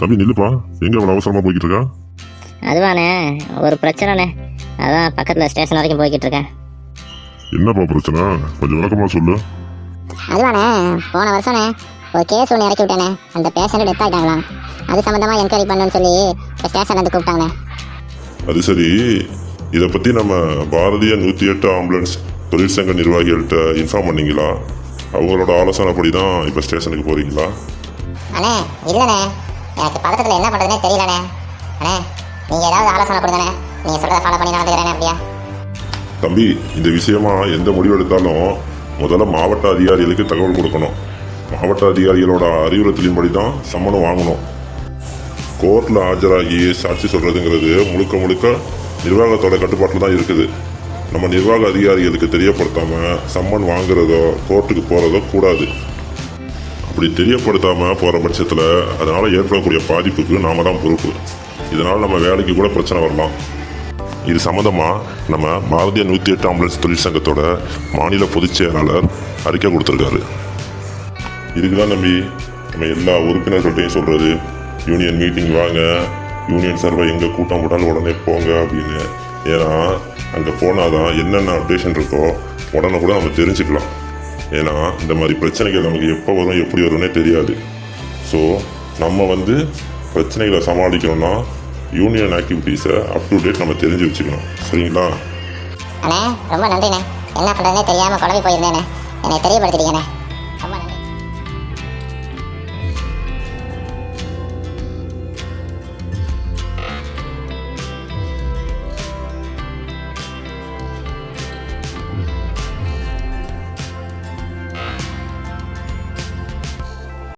தம்பி நில்லுப்பா. எங்க அவ்வளவு அவசரமா போய்கிட்டு இருக்கா அதுவாண்ணே ஒரு பிரச்சனைண்ணே. அதான் பக்கத்தில் ஸ்டேஷன் வரைக்கும் போய்கிட்டு இருக்கேன் என்னப்பா பிரச்சனை? கொஞ்சம் விளக்கமா சொல்லு. அதுவாண்ணே போன வருஷம்ண்ணே ஒரு கேஸ் ஒன்று இறக்கி விட்டேனே அந்த பேஷண்ட் டெத் ஆகிட்டாங்களாம் அது சம்மந்தமாக என்கொயரி பண்ணணும்னு சொல்லி இப்போ ஸ்டேஷன் வந்து கூப்பிட்டாங்க அது சரி. இதை பத்தி நம்ம பாரதிய நூத்தி எட்டு ஆம்புலன்ஸ் தொழிற்சங்க நிர்வாகிகள்கிட்ட இன்ஃபார்ம் பண்ணீங்களா? அவங்களோட ஆலோசனைப்படி தான் இப்போ ஸ்டேஷனுக்கு போறீங்களா? அண்ணே இல்லைண்ணே. எனக்கு பதட்டத்தில் என்ன பண்ணுறதுனே தெரியலண்ணே. அண்ணே நீங்கள் ஏதாவது ஆலோசனை கொடுங்கண்ணே. நீங்கள் சொல்கிறத ஃபாலோ பண்ணி நடந்துக்கிறேனே அப்படியா? தம்பி இந்த விஷயமா எந்த முடிவு எடுத்தாலும் முதல்ல மாவட்ட அதிகாரிகளுக்கு தகவல் கொடுக்கணும். மாவட்ட அதிகாரிகளோட அறிவுறுத்தலின்படி தான் சம்மனம் வாங்கணும். கோர்ட்டில் ஆஜராகி சாட்சி சொல்றதுங்கிறது முழுக்க முழுக்க நிர்வாகத்தோட கட்டுப்பாட்டில் தான் இருக்குது. நம்ம நிர்வாக அதிகாரிகளுக்கு தெரியப்படுத்தாம சம்மன் வாங்குறதோ கோர்ட்டுக்கு போறதோ கூடாது. அப்படி தெரியப்படுத்தாம போற பட்சத்தில் அதனால ஏற்படக்கூடிய பாதிப்புக்கு நாம தான் பொறுப்பு. இதனால நம்ம வேலைக்கு கூட பிரச்சனை வரலாம். இது சம்மந்தமாக நம்ம பாரதிய நூற்றி எட்டு ஆம்புலன்ஸ் தொழிற்சங்கத்தோட மாநில பொதுச் செயலாளர் அறிக்கை கொடுத்துருக்காரு. இதுக்கு தான் நம்பி நம்ம எல்லா உறுப்பினர்கள்ட்டையும் சொல்கிறது யூனியன் மீட்டிங் வாங்க யூனியன் சர்வை எங்கே கூட்டம் போட்டாலும் உடனே போங்க அப்படின்னு. ஏன்னா அங்கே போனால் தான் என்னென்ன அப்டேஷன் இருக்கோ உடனே கூட நம்ம தெரிஞ்சுக்கலாம். ஏன்னா இந்த மாதிரி பிரச்சனைகள் நமக்கு எப்போ வரும் எப்படி வரும்னே தெரியாது. ஸோ நம்ம வந்து பிரச்சனைகளை சமாளிக்கணும்னா யூனியன் ஆக்டிவிட்டீஸை அப் டு டேட் நம்ம தெரிஞ்சு வச்சுக்கணும். சரிங்களா? அண்ணே ரொம்ப நன்றிண்ணே. என்ன பண்ணுறதுனே தெரியாமல் குழம்பி போயிருந்தேண்ணே. என்னை தெரியப்படுத்திட்டீங்கண்ணே.